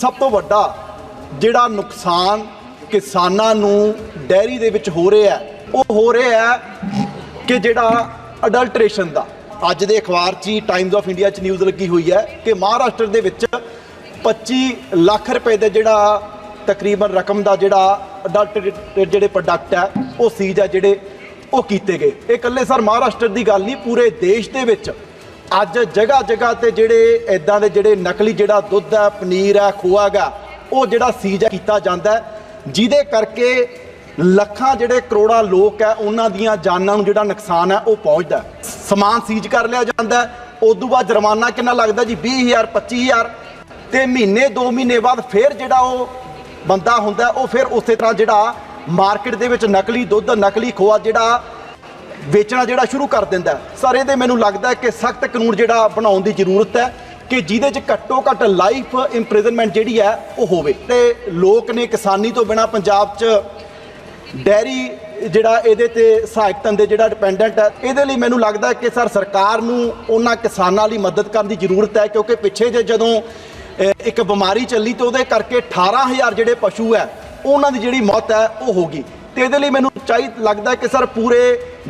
ਸਭ ਤੋਂ ਵੱਡਾ ਜਿਹੜਾ ਨੁਕਸਾਨ ਕਿਸਾਨਾਂ ਨੂੰ ਡੈਰੀ ਦੇ ਵਿੱਚ ਹੋ ਰਿਹਾ ਹੈ, ਉਹ ਹੋ ਰਿਹਾ ਹੈ ਕਿ ਜਿਹੜਾ ਅਡਲਟ੍ਰੇਸ਼ਨ ਦਾ। ਅੱਜ ਦੇ ਅਖਬਾਰ 'ਚ ਹੀ ਟਾਈਮਜ਼ ਆਫ ਇੰਡੀਆ 'ਚ ਨਿਊਜ਼ ਲੱਗੀ ਹੋਈ ਹੈ ਕਿ ਮਹਾਰਾਸ਼ਟਰ ਦੇ ਵਿੱਚ 25 ਲੱਖ ਰੁਪਏ ਦਾ ਜਿਹੜਾ ਤਕਰੀਬਨ ਰਕਮ ਦਾ ਜਿਹੜਾ ਅਡਲਟ੍ਰੇਟਡ ਜਿਹੜੇ ਪ੍ਰੋਡਕਟ ਹੈ ਉਹ ਸੀਜ਼ ਹੈ ਜਿਹੜੇ ਉਹ ਕੀਤੇ ਗਏ। ਇਹ ਇਕੱਲੇ ਸਰ ਮਹਾਰਾਸ਼ਟਰ ਦੀ ਗੱਲ ਨਹੀਂ ਪੂਰੇ ਦੇਸ਼ ਦੇ ਵਿੱਚ ਅੱਜ ਜਗ੍ਹਾ ਜਗ੍ਹਾ ਤੇ ਜਿਹੜੇ ਇਦਾਂ ਦੇ ਜਿਹੜੇ ਨਕਲੀ ਜਿਹੜਾ ਦੁੱਧ ਹੈ ਪਨੀਰ ਹੈ ਖੋਆ ਹੈਗਾ ਉਹ ਜਿਹੜਾ ਸੀਜ਼ ਕੀਤਾ ਜਾਂਦਾ ਜਿਹਦੇ ਕਰਕੇ ਲੱਖਾਂ ਜਿਹੜੇ ਕਰੋੜਾਂ ਲੋਕ ਹੈ ਉਹਨਾਂ ਦੀਆਂ ਜਾਨਾਂ ਨੂੰ ਜਿਹੜਾ ਨੁਕਸਾਨ ਹੈ ਉਹ ਪਹੁੰਚਦਾ ਸਮਾਨ ਸੀਜ਼ ਕਰ ਲਿਆ ਜਾਂਦਾ ਹੈ, ਉਸ ਤੋਂ ਬਾਅਦ ਜੁਰਮਾਨਾ ਕਿੰਨਾ ਲੱਗਦਾ ਜੀ? 20000 25000 ਤੇ ਮਹੀਨੇ 2 ਮਹੀਨੇ ਬਾਅਦ ਫਿਰ ਜਿਹੜਾ ਉਹ ਬੰਦਾ ਹੁੰਦਾ ਉਹ ਫਿਰ ਉਸੇ ਤਰ੍ਹਾਂ ਜਿਹੜਾ ਮਾਰਕੀਟ ਦੇ ਵਿੱਚ ਨਕਲੀ ਦੁੱਧ ਨਕਲੀ ਖੋਆ ਜਿਹੜਾ ਵੇਚਣਾ ਜਿਹੜਾ ਸ਼ੁਰੂ ਕਰ ਦਿੰਦਾ ਸਰ, ਇਹਦੇ ਮੈਨੂੰ ਲੱਗਦਾ ਕਿ ਸਖਤ ਕਾਨੂੰਨ ਜਿਹੜਾ ਬਣਾਉਣ ਦੀ ਜ਼ਰੂਰਤ ਹੈ ਕਿ ਜਿਹਦੇ 'ਚ ਘੱਟੋ ਘੱਟ ਲਾਈਫ ਇੰਪ੍ਰਿਜ਼ਨਮੈਂਟ ਜਿਹੜੀ ਹੈ ਉਹ ਹੋਵੇ। ਤੇ ਲੋਕ ਨੇ ਕਿਸਾਨੀ ਤੋਂ ਬਿਨਾ ਪੰਜਾਬ 'ਚ ਡੈਰੀ ਜਿਹੜਾ ਇਹਦੇ ਤੇ ਸਹਾਇਕ ਧੰਦੇ ਜਿਹੜਾ ਡਿਪੈਂਡੈਂਟ ਹੈ, ਇਹਦੇ ਲਈ ਮੈਨੂੰ ਲੱਗਦਾ ਕਿ ਸਰ, ਸਰਕਾਰ ਨੂੰ ਉਹਨਾਂ ਕਿਸਾਨਾਂ ਲਈ ਮਦਦ ਕਰਨ ਦੀ ਜ਼ਰੂਰਤ ਹੈ, ਕਿਉਂਕਿ ਪਿੱਛੇ ਜੇ ਜਦੋਂ ਇੱਕ ਬਿਮਾਰੀ ਚੱਲੀ ਤੇ ਉਹਦੇ ਕਰਕੇ 18000 ਜਿਹੜੇ ਪਸ਼ੂ ਹੈ, ਉਹਨਾਂ ਦੀ ਜਿਹੜੀ ਮੌਤ ਹੈ, ਉਹ ਹੋ ਗਈ। ਤੇ ਇਹਦੇ ਲਈ ਮੈਨੂੰ ਚਾਹੀਦਾ ਲੱਗਦਾ ਕਿ ਸਰ ਪੂਰੇ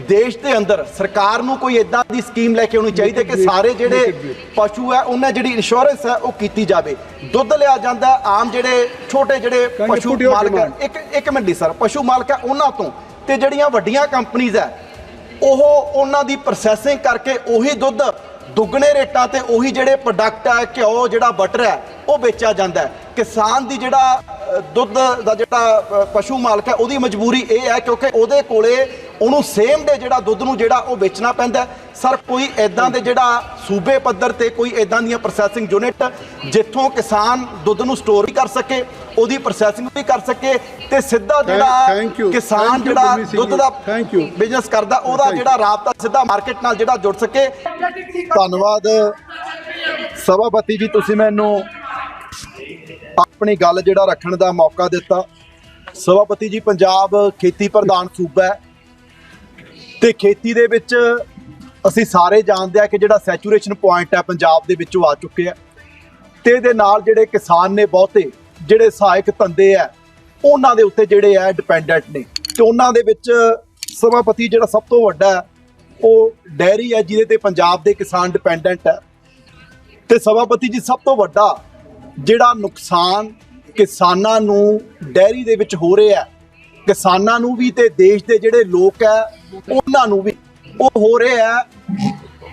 ਦੇਸ਼ ਦੇ ਅੰਦਰ ਸਰਕਾਰ ਨੂੰ ਕੋਈ ਇਦਾਂ ਦੀ ਸਕੀਮ ਲੈ ਕੇ ਆਉਣੀ ਚਾਹੀਦੀ ਹੈ ਕਿ ਸਾਰੇ ਜਿਹੜੇ ਪਸ਼ੂ ਹੈ ਉਹਨਾਂ ਜਿਹੜੀ ਇੰਸ਼ੋਰੈਂਸ ਹੈ ਉਹ ਕੀਤੀ ਜਾਵੇ ਦੁੱਧ ਲਿਆ ਜਾਂਦਾ ਆਮ ਜਿਹੜੇ ਛੋਟੇ ਜਿਹੜੇ ਪਸ਼ੂ ਮਾਲਕ? ਇੱਕ ਇੱਕ ਮਿੰਟ ਦੀ ਸਰ ਪਸ਼ੂ ਮਾਲਕ ਹੈ ਉਹਨਾਂ ਤੋਂ ਤੇ ਜਿਹੜੀਆਂ ਵੱਡੀਆਂ ਕੰਪਨੀਆਂ ਹੈ ਉਹ ਉਹਨਾਂ ਦੀ ਪ੍ਰੋਸੈਸਿੰਗ ਕਰਕੇ ਉਹੀ ਦੁੱਧ ਦੁੱਗਣੇ ਰੇਟਾਂ ਤੇ ਉਹੀ ਜਿਹੜੇ ਪ੍ਰੋਡਕਟ ਹੈ ਘਿਓ ਜਿਹੜਾ ਬਟਰ ਹੈ ਉਹ ਵੇਚਿਆ ਜਾਂਦਾ ਹੈ ਕਿਸਾਨ ਦੀ ਜਿਹੜਾ ਦੁੱਧ ਦਾ ਜਿਹੜਾ ਪਸ਼ੂ ਮਾਲਕ ਹੈ ਉਹਦੀ ਮਜਬੂਰੀ ਇਹ ਹੈ ਕਿਉਂਕਿ ਉਹਦੇ ਕੋਲੇ ਉਹਨੂੰ ਸੇਮ ਡੇ ਜਿਹੜਾ ਦੁੱਧ ਨੂੰ ਜਿਹੜਾ ਉਹ ਵੇਚਣਾ ਪੈਂਦਾ ਹੈ। ਸਰ ਕੋਈ ਐਦਾਂ ਦੇ ਜਿਹੜਾ ਸੂਬੇ ਪੱਧਰ ਤੇ ਕੋਈ ਐਦਾਂ ਦੀਆਂ ਪ੍ਰੋਸੈਸਿੰਗ ਯੂਨਿਟ ਜਿੱਥੋਂ ਕਿਸਾਨ ਦੁੱਧ ਨੂੰ ਸਟੋਰ ਵੀ ਕਰ ਸਕੇ ਉਹਦੀ ਪ੍ਰੋਸੈਸਿੰਗ ਵੀ ਕਰ ਸਕੇ ਤੇ ਸਿੱਧਾ ਜਿਹੜਾ ਕਿਸਾਨ ਜਿਹੜਾ ਦੁੱਧ ਦਾ thank you. ਬਿਜ਼ਨਸ ਕਰਦਾ ਉਹਦਾ. ਜਿਹੜਾ ਰਾਬਤਾ ਸਿੱਧਾ ਮਾਰਕੀਟ ਨਾਲ ਜਿਹੜਾ ਜੁੜ ਸਕੇ ਧੰਨਵਾਦ ਸਭਾਪਤੀ ਜੀ ਤੁਸੀਂ ਮੈਨੂੰ ਆਪਣੀ ਗੱਲ ਜਿਹੜਾ ਰੱਖਣ ਦਾ ਮੌਕਾ ਦਿੱਤਾ। ਸਭਾਪਤੀ ਜੀ, ਪੰਜਾਬ ਖੇਤੀ ਪ੍ਰਧਾਨ ਸੂਬਾ ਹੈ। ਤੇ ਖੇਤੀ ਦੇ ਵਿੱਚ ਅਸੀਂ ਸਾਰੇ ਜਾਣਦੇ ਆ ਕਿ ਜਿਹੜਾ ਸੈਚੂਰੇਸ਼ਨ ਪੁਆਇੰਟ ਹੈ ਪੰਜਾਬ ਦੇ ਵਿੱਚੋਂ ਆ ਚੁੱਕਿਆ ਤੇ ਇਹਦੇ ਨਾਲ ਜਿਹੜੇ ਕਿਸਾਨ ਨੇ ਬਹੁਤੇ, ਜਿਹੜੇ ਸਹਾਇਕ ਧੰਦੇ ਆ ਉਹਨਾਂ ਦੇ ਉੱਤੇ ਜਿਹੜੇ ਆ ਡਿਪੈਂਡੈਂਟ ਨੇ। ਤੇ ਉਹਨਾਂ ਦੇ ਵਿੱਚ ਸਭਾਪਤੀ ਜਿਹੜਾ ਸਭ ਤੋਂ ਵੱਡਾ ਉਹ ਡੈਰੀ ਹੈ, ਜਿਹਦੇ ਤੇ ਪੰਜਾਬ ਦੇ ਕਿਸਾਨ ਡਿਪੈਂਡੈਂਟ ਹੈ। ਤੇ ਸਭਾਪਤੀ ਜੀ, ਸਭ ਤੋਂ ਵੱਡਾ ਜਿਹੜਾ ਨੁਕਸਾਨ ਕਿਸਾਨਾਂ ਨੂੰ ਡੈਰੀ ਦੇ ਵਿੱਚ ਹੋ ਰਿਹਾ ਹੈ, ਕਿਸਾਨਾਂ ਨੂੰ ਵੀ ਤੇ ਦੇਸ਼ ਦੇ ਜਿਹੜੇ ਲੋਕ ਹੈ, ਉਹਨਾਂ ਨੂੰ ਵੀ ਉਹ ਹੋ ਰਿਹਾ ਹੈ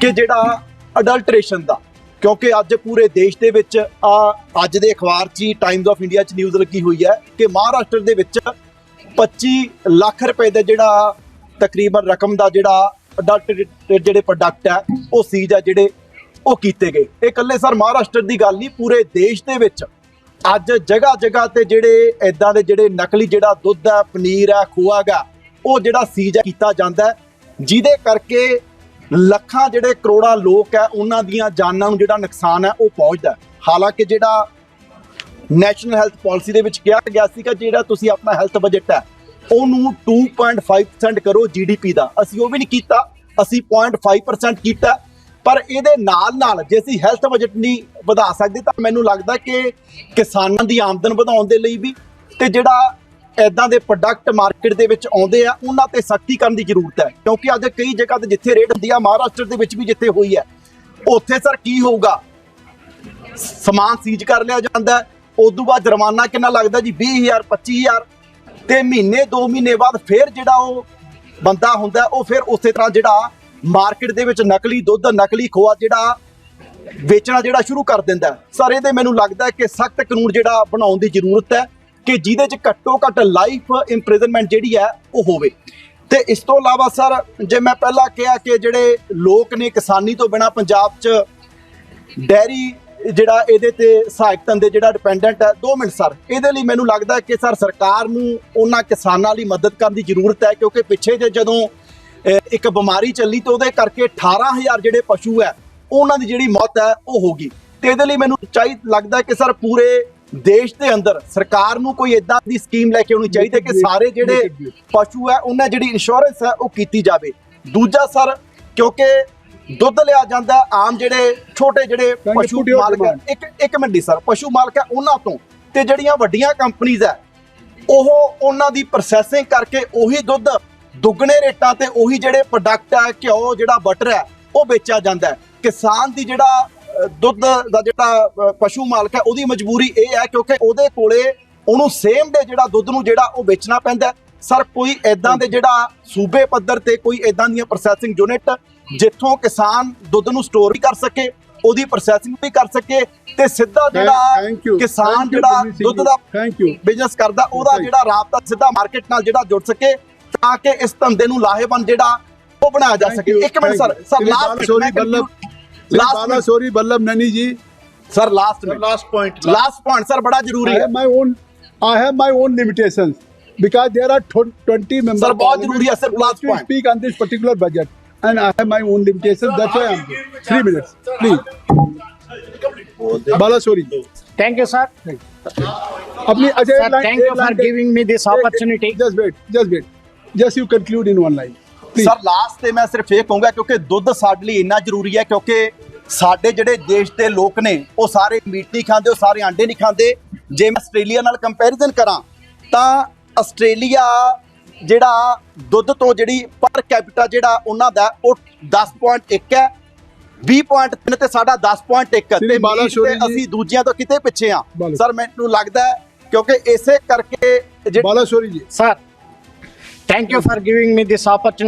ਕਿ ਜਿਹੜਾ ਅਡਲਟ੍ਰੇਸ਼ਨ ਦਾ, ਕਿਉਂਕਿ ਅੱਜ ਪੂਰੇ ਦੇਸ਼ ਦੇ ਵਿੱਚ ਆ, ਅੱਜ ਦੇ ਅਖਬਾਰ 'ਚ ਹੀ ਟਾਈਮਜ਼ ਆਫ ਇੰਡੀਆ 'ਚ ਨਿਊਜ਼ ਲੱਗੀ ਹੋਈ ਹੈ ਕਿ ਮਹਾਰਾਸ਼ਟਰ ਦੇ ਵਿੱਚ 25 ਲੱਖ ਰੁਪਏ ਦਾ ਜਿਹੜਾ ਤਕਰੀਬਨ ਰਕਮ ਦਾ ਜਿਹੜਾ ਅਡਲਟ ਜਿਹੜੇ ਪ੍ਰੋਡਕਟ ਹੈ, ਉਹ ਸੀਜ਼ ਹੈ ਜਿਹੜੇ ਉਹ ਕੀਤੇ ਗਏ। ਇਹ ਇਕੱਲੇ ਸਰ ਮਹਾਰਾਸ਼ਟਰ ਦੀ ਗੱਲ ਨਹੀਂ, ਪੂਰੇ ਦੇਸ਼ ਦੇ ਵਿੱਚ। ਅੱਜ ਜਗ੍ਹਾ ਜਗ੍ਹਾ ਤੇ ਜਿਹੜੇ ਇਦਾਂ ਦੇ ਜਿਹੜੇ ਨਕਲੀ ਜਿਹੜਾ ਦੁੱਧ ਹੈ, ਪਨੀਰ ਹੈ, ਖੋਆ ਹੈਗਾ, ਉਹ ਜਿਹੜਾ ਸੀਜ਼ ਕੀਤਾ ਜਾਂਦਾ ਜਿਹਦੇ ਕਰਕੇ ਲੱਖਾਂ ਜਿਹੜੇ ਕਰੋੜਾਂ ਲੋਕ ਹੈ, ਉਹਨਾਂ ਦੀਆਂ ਜਾਨਾਂ ਨੂੰ ਜਿਹੜਾ ਨੁਕਸਾਨ ਹੈ, ਉਹ ਪਹੁੰਚਦਾ ਹਾਲਾਂਕਿ ਜਿਹੜਾ ਨੈਸ਼ਨਲ ਹੈਲਥ ਪਾਲਿਸੀ ਦੇ ਵਿੱਚ ਕਿਹਾ ਗਿਆ ਸੀਗਾ, ਜਿਹੜਾ ਤੁਸੀਂ ਆਪਣਾ ਹੈਲਥ ਬਜਟ ਹੈ, ਉਹਨੂੰ 2.5% ਕਰੋ ਜੀਡੀਪੀ ਦਾ। ਅਸੀਂ ਉਹ ਵੀ ਨਹੀਂ ਕੀਤਾ। ਅਸੀਂ 0.5% ਕੀਤਾ। ਪਰ ਇਹਦੇ ਨਾਲ ਨਾਲ ਜੇ ਅਸੀਂ ਹੈਲਥ ਬਜਟ ਨਹੀਂ ਵਧਾ ਸਕਦੇ ਤਾਂ ਮੈਨੂੰ ਲੱਗਦਾ ਕਿ ਕਿਸਾਨਾਂ ਦੀ ਆਮਦਨ ਵਧਾਉਣ ਦੇ ਲਈ ਵੀ ਤੇ ਜਿਹੜਾ ਐਦਾਂ ਦੇ ਪ੍ਰੋਡਕਟ ਮਾਰਕੀਟ ਦੇ ਵਿੱਚ ਆਉਂਦੇ ਆ, ਉਹਨਾਂ ਤੇ ਸਖਤੀ ਕਰਨ ਦੀ ਜ਼ਰੂਰਤ ਹੈ। ਕਿਉਂਕਿ ਅੱਜ ਕਈ ਜਗ੍ਹਾ ਤੇ ਜਿੱਥੇ ਰੇਟ ਹੁੰਦੀ ਆ, ਮਹਾਰਾਸ਼ਟਰ ਦੇ ਵਿੱਚ ਵੀ ਜਿੱਥੇ ਹੋਈ ਹੈ, ਉੱਥੇ ਸਰ ਕੀ ਹੋਊਗਾ? ਸਮਾਨ ਸੀਜ਼ ਕਰ ਲਿਆ ਜਾਂਦਾ ਹੈ। ਉਸ ਤੋਂ ਬਾਅਦ ਜੁਰਮਾਨਾ ਕਿੰਨਾ ਲੱਗਦਾ ਜੀ? 20000 25000 ਤੇ ਮਹੀਨੇ 2 ਮਹੀਨੇ ਬਾਅਦ ਫਿਰ ਜਿਹੜਾ ਉਹ ਬੰਦਾ ਹੁੰਦਾ ਉਹ ਫਿਰ ਉਸੇ ਤਰ੍ਹਾਂ ਜਿਹੜਾ ਮਾਰਕੀਟ ਦੇ ਵਿੱਚ ਨਕਲੀ ਦੁੱਧ, ਨਕਲੀ ਖੋਆ ਜਿਹੜਾ ਵੇਚਣਾ ਜਿਹੜਾ ਸ਼ੁਰੂ ਕਰ ਦਿੰਦਾ ਸਰ, ਇਹਦੇ ਮੈਨੂੰ ਲੱਗਦਾ ਕਿ ਸਖਤ ਕਾਨੂੰਨ ਜਿਹੜਾ ਬਣਾਉਣ ਦੀ ਜ਼ਰੂਰਤ ਹੈ ਕਿ ਜਿਹਦੇ 'ਚ ਘੱਟੋ ਘੱਟ ਲਾਈਫ ਇੰਪ੍ਰਿਜ਼ਨਮੈਂਟ ਜਿਹੜੀ ਹੈ ਉਹ ਹੋਵੇ। ਤੇ ਇਸ ਤੋਂ ਇਲਾਵਾ ਸਰ, ਜੇ ਮੈਂ ਪਹਿਲਾਂ ਕਿਹਾ ਕਿ ਜਿਹੜੇ ਲੋਕ ਨੇ ਕਿਸਾਨੀ ਤੋਂ ਬਿਨਾ ਪੰਜਾਬ 'ਚ ਡੈਰੀ ਜਿਹੜਾ ਇਹਦੇ ਤੇ ਸਹਾਇਕ ਧੰਦੇ ਜਿਹੜਾ ਡਿਪੈਂਡੈਂਟ ਹੈ 2 ਮਿੰਟ ਸਰ, ਇਹਦੇ ਲਈ ਮੈਨੂੰ ਲੱਗਦਾ ਕਿ ਸਰ ਸਰਕਾਰ ਨੂੰ ਉਹਨਾਂ ਕਿਸਾਨਾਂ ਲਈ ਮਦਦ ਕਰਨ ਦੀ ਜ਼ਰੂਰਤ ਹੈ, ਕਿਉਂਕਿ ਪਿੱਛੇ ਜੇ ਜਦੋਂ ਇੱਕ ਬਿਮਾਰੀ ਚੱਲੀ ਤੇ ਉਹਦੇ ਕਰਕੇ 18000 ਜਿਹੜੇ ਪਸ਼ੂ ਹੈ ਉਹਨਾਂ ਦੀ ਜਿਹੜੀ ਮੌਤ ਹੈ ਉਹ ਹੋ ਗਈ। ਤੇ ਇਹਦੇ ਲਈ ਮੈਨੂੰ ਚਾਹੀਦਾ ਲੱਗਦਾ ਕਿ ਸਰ ਪੂਰੇ ਦੇਸ਼ ਦੇ ਅੰਦਰ ਸਰਕਾਰ ਨੂੰ ਕੋਈ ਇਦਾਂ ਦੀ ਸਕੀਮ ਲੈ ਕੇ ਆਉਣੀ ਚਾਹੀਦੀ ਹੈ ਕਿ ਸਾਰੇ ਜਿਹੜੇ ਪਸ਼ੂ ਹੈ ਉਹਨਾਂ ਜਿਹੜੀ ਇੰਸ਼ੋਰੈਂਸ ਹੈ ਉਹ ਕੀਤੀ ਜਾਵੇ। ਦੂਜਾ ਸਰ ਕਿਉਂਕਿ ਦੁੱਧ ਲਿਆ ਜਾਂਦਾ ਆਮ ਜਿਹੜੇ ਛੋਟੇ ਜਿਹੜੇ ਪਸ਼ੂ ਮਾਲਕ? ਇੱਕ ਇੱਕ ਮਿੰਟ ਦੀ ਸਰ ਪਸ਼ੂ ਮਾਲਕ ਹੈ ਉਹਨਾਂ ਤੋਂ। ਤੇ ਜਿਹੜੀਆਂ ਵੱਡੀਆਂ ਕੰਪਨੀਆਂ ਹੈ ਉਹ ਉਹਨਾਂ ਦੀ ਪ੍ਰੋਸੈਸਿੰਗ ਕਰਕੇ ਉਹੀ ਦੁੱਧ ਦੁੱਗਣੇ ਰੇਟਾਂ ਤੇ ਉਹੀ ਜਿਹੜੇ ਪ੍ਰੋਡਕਟ ਹੈ ਘਿਓ ਜਿਹੜਾ ਬਟਰ ਹੈ ਉਹ ਵੇਚਿਆ ਜਾਂਦਾ ਹੈ ਕਿਸਾਨ ਦੀ ਜਿਹੜਾ ਦੁੱਧ ਦਾ ਜਿਹੜਾ ਪਸ਼ੂ ਮਾਲਕ ਹੈ ਉਹਦੀ ਮਜਬੂਰੀ ਇਹ ਹੈ ਕਿਉਂਕਿ ਉਹਦੇ ਕੋਲੇ ਉਹਨੂੰ ਸੇਮ ਦੇ ਜਿਹੜਾ ਦੁੱਧ ਨੂੰ ਜਿਹੜਾ ਉਹ ਵੇਚਣਾ ਪੈਂਦਾ। ਸਰ ਕੋਈ ਐਦਾਂ ਦੇ ਜਿਹੜਾ ਸੂਬੇ ਪੱਧਰ ਤੇ ਕੋਈ ਐਦਾਂ ਦੀਆਂ ਪ੍ਰੋਸੈਸਿੰਗ ਯੂਨਿਟ ਜਿੱਥੋਂ ਕਿਸਾਨ ਦੁੱਧ ਨੂੰ ਸਟੋਰ ਵੀ ਕਰ ਸਕੇ ਉਹਦੀ ਪ੍ਰੋਸੈਸਿੰਗ ਵੀ ਕਰ ਸਕੇ ਤੇ ਸਿੱਧਾ ਜਿਹੜਾ. ਕਿਸਾਨ ਜਿਹੜਾ ਦੁੱਧ। ਦਾ. ਬਿਜ਼ਨਸ ਕਰਦਾ ਉਹਦਾ. ਜਿਹੜਾ ਰਾਬਤਾ ਸਿੱਧਾ ਮਾਰਕੀਟ ਨਾਲ ਜਿਹੜਾ ਜੁੜ ਸਕੇ ਤਾਂ ਕਿ ਇਸ ਧੰਦੇ ਨੂੰ ਲਾਹੇਵੰਦ ਜਿਹੜਾ ਉਹ ਬਣਾਇਆ ਜਾ ਸਕੇ ਇੱਕ minute sir sir last sorry bulb last sorry bulb ਨਨੀ ਜੀ sir last minute last point last point sir ਬੜਾ ਜ਼ਰੂਰੀ ਹੈ my own I have my own limitations because there are 20 members sir bahut zaruri hai sir last point speak on this particular budget and i have my own limitations that's why i'm 3 minutes please bala sorry thank you sir apni ajay thank you for giving me this opportunity just wait just wait Just you conclude in one line. Please. Sir last ਤੇ ਮੈਂ ਸਿਰਫ ਇਹ ਕਹੂੰਗਾ ਕਿਉਂਕਿ ਦੁੱਧ ਸਾਡੇ ਲਈ ਇੰਨਾ ਜ਼ਰੂਰੀ ਹੈ ਕਿਉਂਕਿ ਸਾਡੇ ਜਿਹੜੇ ਦੇਸ਼ ਦੇ ਲੋਕ ਨੇ ਉਹ ਸਾਰੇ ਮੀਟ ਨਹੀਂ ਖਾਂਦੇ ਉਹ ਸਾਰੇ ਆਂਡੇ ਨਹੀਂ ਖਾਂਦੇ ਜੇ ਮੈਂ ਆਸਟ੍ਰੇਲੀਆ ਨਾਲ ਕੰਪੈਰੀਜ਼ਨ ਕਰਾਂ ਤਾਂ ਆਸਟ੍ਰੇਲੀਆ ਜਿਹੜਾ ਦੁੱਧ ਤੋਂ ਜਿਹੜੀ ਪਰ ਕੈਪੀਟਾ ਜਿਹੜਾ ਉਹਨਾਂ ਦਾ ਉਹ 10.1 ਹੈ 20.3 ਤੇ ਸਾਡਾ 10.1 ਤੇ ਸ੍ਰੀ ਬਾਲਾ ਸ਼ੋਰੀ ਜੀ। ਅਸੀਂ ਦੂਜਿਆਂ ਤੋਂ ਕਿਤੇ ਪਿੱਛੇ ਆ ਬਾਲਾ- ਸਰ ਮੈਨੂੰ ਲੱਗਦਾ ਕਿਉਂਕਿ ਇਸੇ ਕਰਕੇ ਜਿਹੜੇ Balasori ji. Sir, thank you for giving me this opportunity.